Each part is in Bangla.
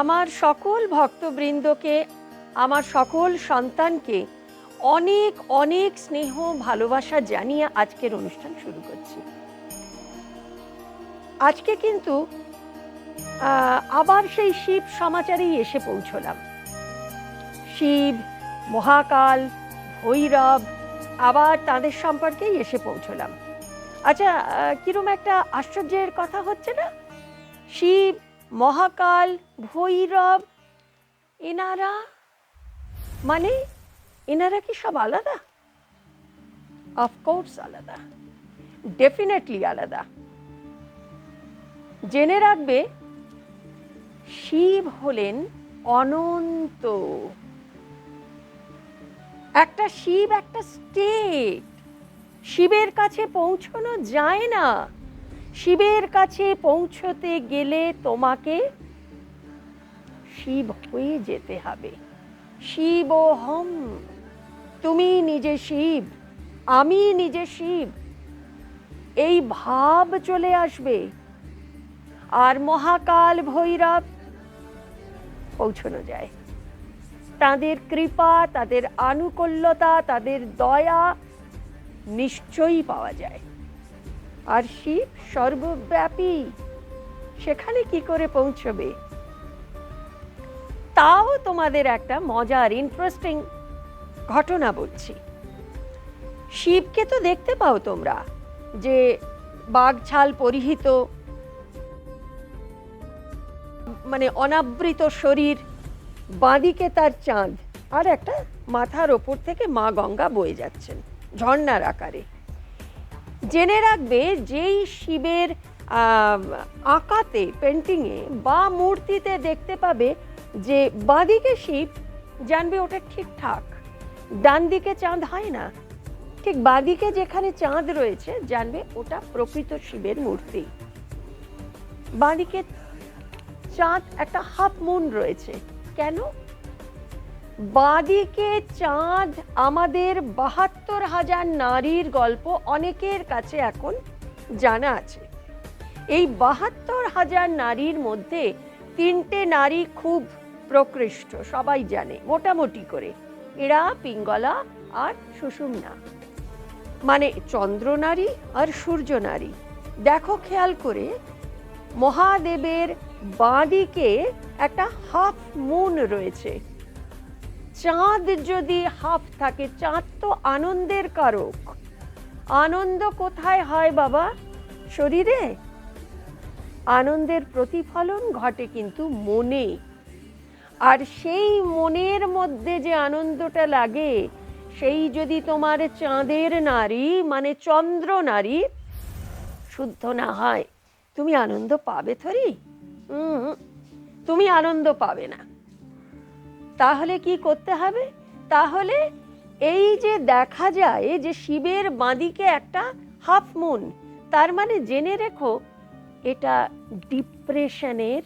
আমার সকল ভক্তবৃন্দকে, আমার সকল সন্তানকে অনেক অনেক স্নেহ, ভালোবাসা জানিয়ে আজকের অনুষ্ঠান শুরু করছি। আজকে কিন্তু আবার সেই শিব সমাচারেই এসে পৌঁছলাম। শিব, মহাকাল, ভৈরব, আবার তাদের সম্পর্কেই এসে পৌঁছলাম। আচ্ছা কিরম একটা আশ্চর্যের কথা হচ্ছে না? শিব মহাকাল ভৈরব, এনারা? মানে এনারা কি সব আলাদা? অফকোর্স আলাদা। ডেফিনেটলি আলাদা। জেনে রাখবে, শিব হলেন অনন্ত। একটা শিব একটা স্টেট শিবের কাছে পৌঁছানো যায় না। শিবের কাছে পৌঁছতে গেলে তোমাকে শিব হয়ে যেতে হবে। শিব হম তুমি নিজে শিব, আমি নিজে শিব। এই ভাব চলে আসবে। আর মহাকাল ভৈরব পৌঁছানো যায়। তাদের কৃপা, তাদের আনুকূল্যতা, তাদের দয়া নিশ্চয়ই পাওয়া যায়। আর শিব সর্বব্যাপী সেখানে কি করে পৌঁছবে? তাও তোমাদের একটা মজার ইন্টারেস্টিং ঘটনা বলছি। শিবকে তো দেখতে পাও তোমরা, যে বাঘছাল পরিহিত মানে অনাবৃত শরীর, বাঁদিকে তার চাঁদ, আর একটা মাথার ওপর থেকে মা গঙ্গা বয়ে যাচ্ছেন, ঝর্ণার আকারে। জেনে রাখবে যেই শিবের আঁকাতে, পেন্টিংয়ে বা মূর্তিতে দেখতে পাবে যে বাঁদিকে শিব জানবে ওটা ঠিকঠাক ডান দিকে চাঁদ হয় না। ঠিক বাঁদিকে যেখানে চাঁদ রয়েছে জানবে ওটা প্রকৃত শিবের মূর্তি। বাঁদিকে চাঁদ একটা হাফ মুন রয়েছে। কেন? বাঁদিকে চাঁদ, আমাদের বাহাত্তর হাজার নারীর গল্প অনেকের কাছে এখন জানা আছে। এই বাহাত্তর হাজার নারীর মধ্যে তিনটে নারী খুব প্রকৃষ্ট, সবাই জানে, মোটামুটি করে। এরা পিঙ্গলা আর সুষুম্না। মানে চন্দ্র নারী আর সূর্য নারী। দেখো খেয়াল করে, মহাদেবের বাঁদিকে একটা হাফ মুন রয়েছে। চাঁদ যদি হাফ থাকে, চাঁদ তো আনন্দের কারক। আনন্দ কোথায় হয় বাবা? শরীরে? আনন্দের প্রতিফলন ঘটে কিন্তু মনে। আর সেই মনের মধ্যে যে আনন্দটা লাগে, সেই যদি তোমার চাঁদের নারী মানে চন্দ্র নারী, শুদ্ধ না হয়, তুমি আনন্দ পাবে থরি? তুমি আনন্দ পাবে না। তাহলে কি করতে হবে? তাহলে এই যে দেখা যায় যে শিবের বাঁদিকে একটা হাফ মুন তার মানে জেনে রেখো, এটা ডিপ্রেশনের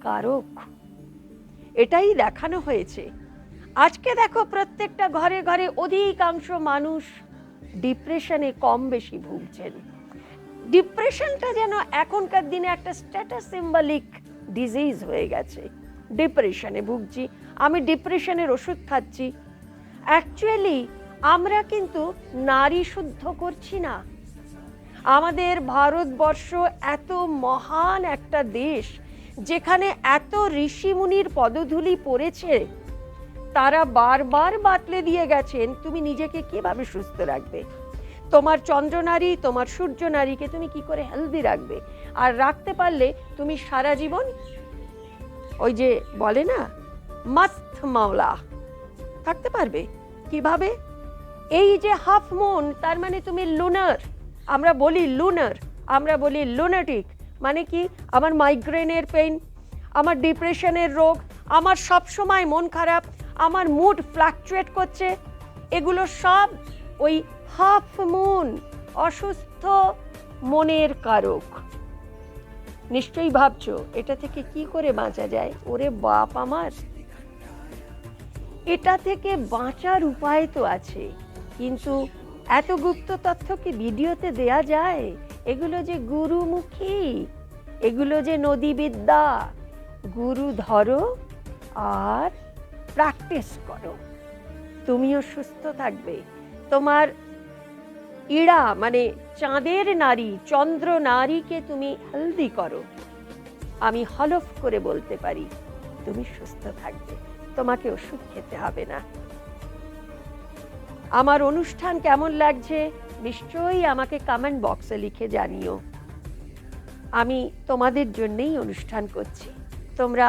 কারক। এটাই দেখানো হয়েছে। আজকে দেখো প্রত্যেকটা ঘরে ঘরে অধিকাংশ মানুষ ডিপ্রেশনে কম বেশি ভুগছেন। ডিপ্রেশনটা যেন এখনকার দিনে একটা স্ট্যাটাস সিম্বলিক ডিজিজ হয়ে গেছে। ডিপ্রেশনে ভুগছি, আমি ডিপ্রেশনের ওষুধ খাচ্ছি। অ্যাকচুয়ালি আমরা কিন্তু নারী শুদ্ধ করছি না। আমাদের ভারতবর্ষ এত মহান একটা দেশ, যেখানে এত ঋষিমুনির পদধূলি পড়েছে, তারা বারবার বাতলে দিয়ে গেছেন, তুমি নিজেকে কীভাবে সুস্থ রাখবে? তোমার চন্দ্রনারী, তোমার সূর্য নারীকে তুমি কি করে হেলদি রাখবে? আর রাখতে পারলে তুমি সারা জীবন ওই যে বলে না, মাস্ত মাওলা। থাকতে পারবে? কীভাবে? এই যে হাফ মুন, তার মানে তুমি লুনার। আমরা বলি লুনার, আমরা বলি লুনাটিক। মানে কি? আমার মাইগ্রেনের পেইন, আমার ডিপ্রেশনের রোগ, আমার সব সময় মন খারাপ, আমার মুড ফ্লাকচুয়েট করছে। এগুলো সব ওই হাফ মুন, অসুস্থ মনের কারক। নিশ্চয়ই ভাবছ, এটা থেকে কি করে বাঁচা যায়? ওরে বাপ আমার। এটা থেকে বাঁচার উপায় তো আছে, কিন্তু এত গুপ্ত তথ্য কি ভিডিওতে দেয়া যায়? এগুলো যে গুরুমুখী, এগুলো যে নদীবিদ্যা, গুরু ধরো আর প্র্যাকটিস করো। তুমিও সুস্থ থাকবে। তোমার ইড়া মানে চাঁদের নারী, চন্দ্র নারীকে তুমি হেলদি করো। আমি হলফ করে বলতে পারি, তুমি সুস্থ থাকবে, তোমাকে ওষুধ খেতে হবে না। আমার অনুষ্ঠান কেমন লাগছে? নিশ্চয়ই আমাকে কমেন্ট বক্সে লিখে জানিও। আমি তোমাদের জন্যেই অনুষ্ঠান করছি। তোমরা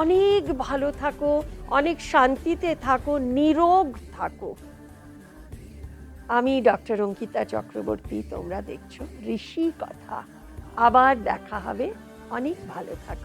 অনেক ভালো থাকো, অনেক শান্তিতে থাকো, নিরোগ থাকো। আমি ডক্টর অঙ্কিতা চক্রবর্তী তোমরা দেখছ ঋষি কথা। আবার দেখা হবে। অনেক ভালো থাকো।